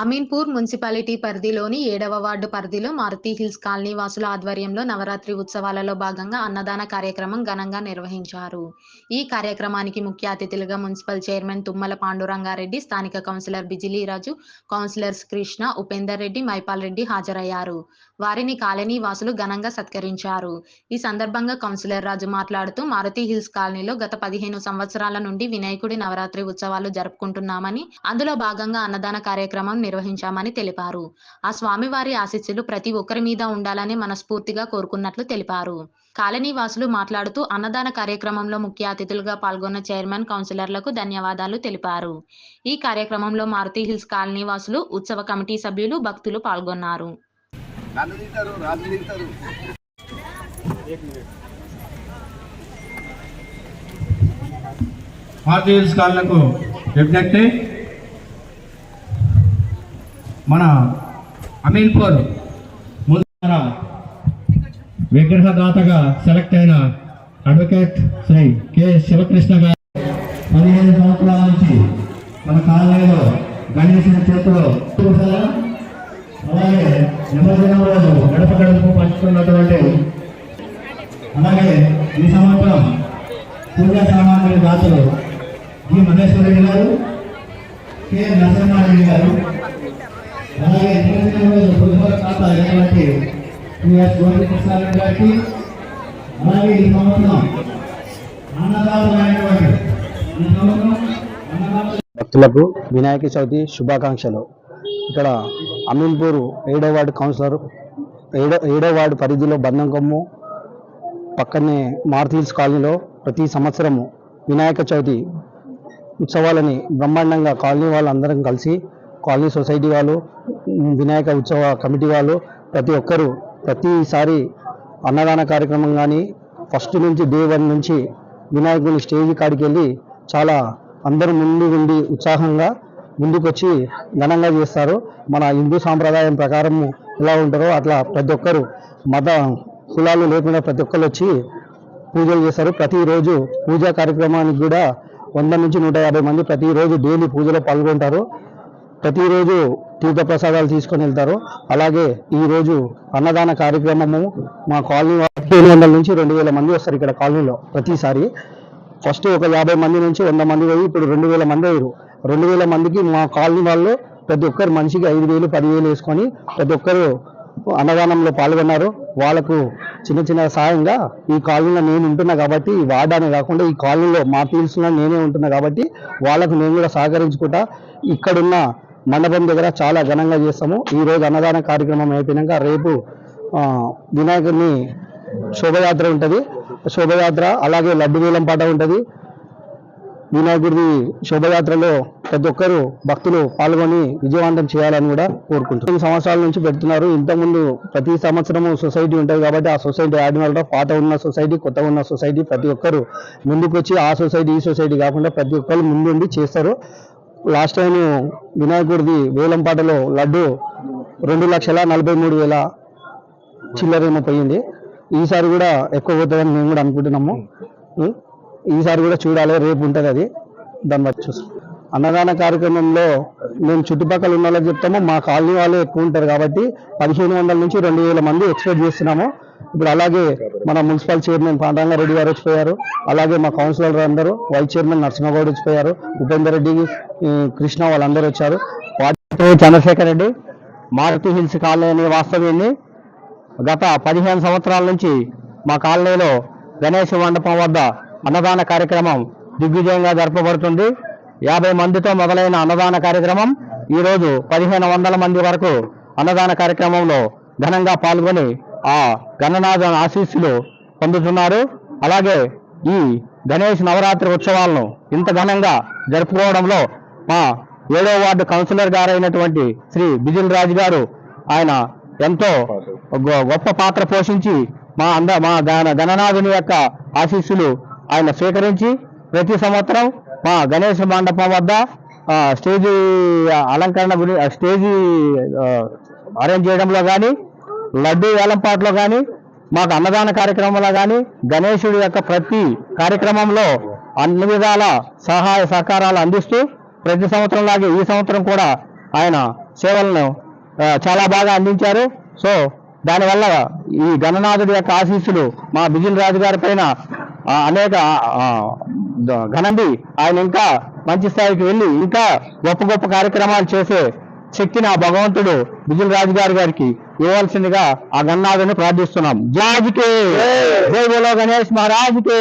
Ameenpur municipality పరిధిలోని ఏడవ ward పరిధిలో మారుతి హిల్స్ కాలనీ వాసుల ఆధ్వర్యంలో నవరాత్రి ఉత్సవాలలో భాగంగా అన్నదాన కార్యక్రమం ఘనంగా నిర్వహించారు. ఈ కార్యక్రమానికి ముఖ్య అతిథులుగా మున్సిపల్ చైర్మన్ తుమ్మల పాండురంగారెడ్డి స్థానిక కౌన్సిలర్ బిజిలీరాజు కౌన్సిలర్స్ కృష్ణ ఉపేందర్ రెడ్డి మైపాల్ రెడ్డి హాజరయ్యారు. వారిని కాలనీ వాసులు ఘనంగా సత్కరించారు. ఈ సందర్భంగా కౌన్సిలర్ రాజు మాట్లాడుతూ మారుతి హిల్స్ కాలనీలో గత పదిహేను సంవత్సరాల నుండి వినాయకుడి నవరాత్రి ఉత్సవాలు జరుపుకుంటున్నామని అందులో భాగంగా అన్నదాన కార్యక్రమం నిర్వహించామని తెలిపారు. ఆ స్వామివారి ఆశీస్సులు ప్రతి ఒక్కరి మీద ఉండాలని మనస్ఫూర్తిగా కోరుకున్నట్లు తెలిపారు. కాలనీ వాసులు మాట్లాడుతూ అన్నదాన కార్యక్రమంలో ముఖ్య అతిథులుగా పాల్గొన్న చైర్మన్ కౌన్సిలర్లకు ధన్యవాదాలు తెలిపారు. ఈ కార్యక్రమంలో మారుతి హిల్స్ కాలనీ వాసులు ఉత్సవ కమిటీ సభ్యులు భక్తులు పాల్గొన్నారు. మారుతి హిల్స్ కాలనీలకు విజ్ఞప్తి. మన అమీన్పూర్ ముందర విగ్రహదాతగా సెలెక్ట్ అయిన అడ్వకేట్ శ్రీ కె శివకృష్ణ గారు పదిహేను సంవత్సరాల నుంచి మన కాలనీలో గణేశుని చేతిలో అలాగే నిమజ్జనం రోజు గడప గడపకు పంచుతున్నటువంటి అలాగే ఈ సంవత్సరం పూజా సామాగ్రి దాతలు జి మహేశ్వరరెడ్డి గారు కె నరసింహారెడ్డి గారు అలాగే పులిహోర ఖాతా అయినటువంటి గోపికృష్ణారెడ్డి గారికి అలాగే ఈ సంవత్సరం అన్నదాతమైనటువంటి ఈ సంవత్సరం భక్తులకు వినాయక చవితి శుభాకాంక్షలు. ఇక్కడ అమీన్పూర్ ఏడో వార్డు కౌన్సిలర్ ఏడో ఏడో వార్డు పరిధిలో బంధంకొమ్ము పక్కనే మారుతి కాలనీలో ప్రతి సంవత్సరము వినాయక చవితి ఉత్సవాలని బ్రహ్మాండంగా కాలనీ వాళ్ళందరం కలిసి కాలనీ సొసైటీ వాళ్ళు వినాయక ఉత్సవ కమిటీ వాళ్ళు ప్రతి ఒక్కరూ ప్రతిసారి అన్నదాన కార్యక్రమం కానీ ఫస్ట్ నుంచి డే వన్ నుంచి వినాయకుని స్టేజ్ కాడికి వెళ్ళి చాలా అందరూ ముందు ఉండి ఉత్సాహంగా ముందుకొచ్చి ఘనంగా చేస్తారు. మన హిందూ సాంప్రదాయం ప్రకారం ఎలా ఉంటారో అట్లా ప్రతి ఒక్కరు మత కులాలు లేకుండా ప్రతి ఒక్కరు వచ్చి పూజలు చేస్తారు. ప్రతిరోజు పూజా కార్యక్రమానికి కూడా వంద నుంచి నూట యాభై మంది ప్రతిరోజు డైలీ పూజలో పాల్గొంటారు. ప్రతిరోజు తీర్థ ప్రసాదాలు తీసుకొని వెళ్తారు. అలాగే ఈరోజు అన్నదాన కార్యక్రమము మా కాలనీ పదిహేను వందల నుంచి రెండు వేల మంది వస్తారు ఇక్కడ కాలనీలో ప్రతిసారి. ఫస్ట్ ఒక యాభై మంది నుంచి వంద మంది పోయి ఇప్పుడు రెండు వేల మంది అయ్యారు. రెండు వేల మందికి మా కాలనీ వాళ్ళు ప్రతి ఒక్కరు మనిషికి ఐదు వేలు పదివేలు వేసుకొని ప్రతి ఒక్కరు అన్నదానంలో పాల్గొన్నారు. వాళ్ళకు చిన్న చిన్న సాయంగా ఈ కాలనీలో నేను ఉంటున్నా కాబట్టి ఈ కాకుండా ఈ కాలనీలో మా పీల్స్లో నేనే ఉంటున్నా కాబట్టి వాళ్ళకు నేను కూడా సహకరించుకుంటా. ఇక్కడున్న మండపం దగ్గర చాలా ఘనంగా చేస్తాము. ఈ రోజు అన్నదాన కార్యక్రమం అయిపోయినాక రేపు వినాయకుడిని శోభయాత్ర ఉంటుంది. శోభయాత్ర అలాగే లడ్డు వేలం పాట ఉంటుంది. వినాయకుడి శోభయాత్రలో ప్రతి ఒక్కరూ భక్తులు పాల్గొని విజయవంతం చేయాలని కూడా కోరుకుంటున్నారు కొన్ని సంవత్సరాల నుంచి పెడుతున్నారు. ఇంతకుముందు ప్రతి సంవత్సరము సొసైటీ ఉంటుంది కాబట్టి ఆ సొసైటీ యాన్యువల్ పాత ఉన్న సొసైటీ కొత్త ఉన్న సొసైటీ ప్రతి ఒక్కరు ముందుకు వచ్చి ఆ సొసైటీ ఈ సొసైటీ కాకుండా ప్రతి ఒక్కరు ముందుండి చేస్తారు. లాస్ట్ టైం వినాయకుడిది వేలంపాటలో లడ్డు రెండు లక్షల నలభై మూడు వేల చిల్లరేమో పోయింది. ఈసారి కూడా ఎక్కువ పోతుందని మేము కూడా అనుకుంటున్నాము. ఈసారి కూడా చూడాలి రేపు ఉంటుంది అది. దాన్ని బట్టి చూస్తాం. అన్నదాన కార్యక్రమంలో మేము చుట్టుపక్కల ఉన్న వాళ్ళకి చెప్తాము. మా కాలనీ వాళ్ళు ఎక్కువ ఉంటారు కాబట్టి పదిహేను వందల నుంచి రెండు వేల మంది ఎక్స్పెక్ట్ చేస్తున్నాము. ఇప్పుడు అలాగే మన మున్సిపల్ చైర్మన్ పాండాంగారెడ్డి గారు వచ్చిపోయారు. అలాగే మా కౌన్సిలర్ అందరూ వైస్ చైర్మన్ నరసింహగౌడ్ వచ్చిపోయారు. ఉపేందర్ రెడ్డి కృష్ణ వాళ్ళందరూ వచ్చారు. వాటితో చంద్రశేఖర్ రెడ్డి మారుతి హిల్స్ కాలనీ అనే వాస్తవ్యాన్ని గత పదిహేను సంవత్సరాల నుంచి మా కాలనీలో గణేష్ మండపం వద్ద అన్నదాన కార్యక్రమం దిగ్విజయంగా జరపబడుతుంది. యాభై మందితో మొదలైన అన్నదాన కార్యక్రమం ఈరోజు పదిహేను వందల మంది వరకు అన్నదాన కార్యక్రమంలో ఘనంగా పాల్గొని ఆ గణనాథ ఆశీస్సులు పొందుతున్నారు. అలాగే ఈ గణేష్ నవరాత్రి ఉత్సవాలను ఇంత ఘనంగా జరుపుకోవడంలో మా ఏడో వార్డు కౌన్సిలర్ గారైనటువంటి శ్రీ బిజిల్ రాజు గారు ఆయన ఎంతో గొ- గొప్ప పాత్ర పోషించి మా అంద మా గణనాథుని యొక్క ఆశీస్సులు ఆయన స్వీకరించి ప్రతి సంవత్సరం మా గణేష్ మండపం వద్ద స్టేజి స్టేజీ అలంకరణ గురి స్టేజీ అరేంజ్ చేయడంలో కానీ లడ్డూ వేలంపాట్లో కానీ మాకు అన్నదాన కార్యక్రమంలో కానీ గణేశుడి యొక్క ప్రతి కార్యక్రమంలో అన్ని విధాల సహాయ సహకారాలు అందిస్తూ ప్రతి సంవత్సరం లాగే ఈ సంవత్సరం కూడా ఆయన సేవలను చాలా బాగా అందించారు. సో దానివల్ల ఈ గణనాథుడి యొక్క ఆశీస్సులు మా బిజిల్ రాజు గారి పైన అనేక ఆ, ద- ఘనండి ఆయన ఇంకా మంచి స్థాయికి వెళ్ళి ఇంకా గొప్ప గొప్ప కార్యక్రమాలు చేసే శక్తిని ఆ భగవంతుడు బిజిల్ రాజు గారి గారికి ఇవ్వాల్సిందిగా ఆ గణనాథుని ప్రార్థిస్తున్నాం. జాజ్కి. జై బోలో గణేష్ మహారాజ్కి.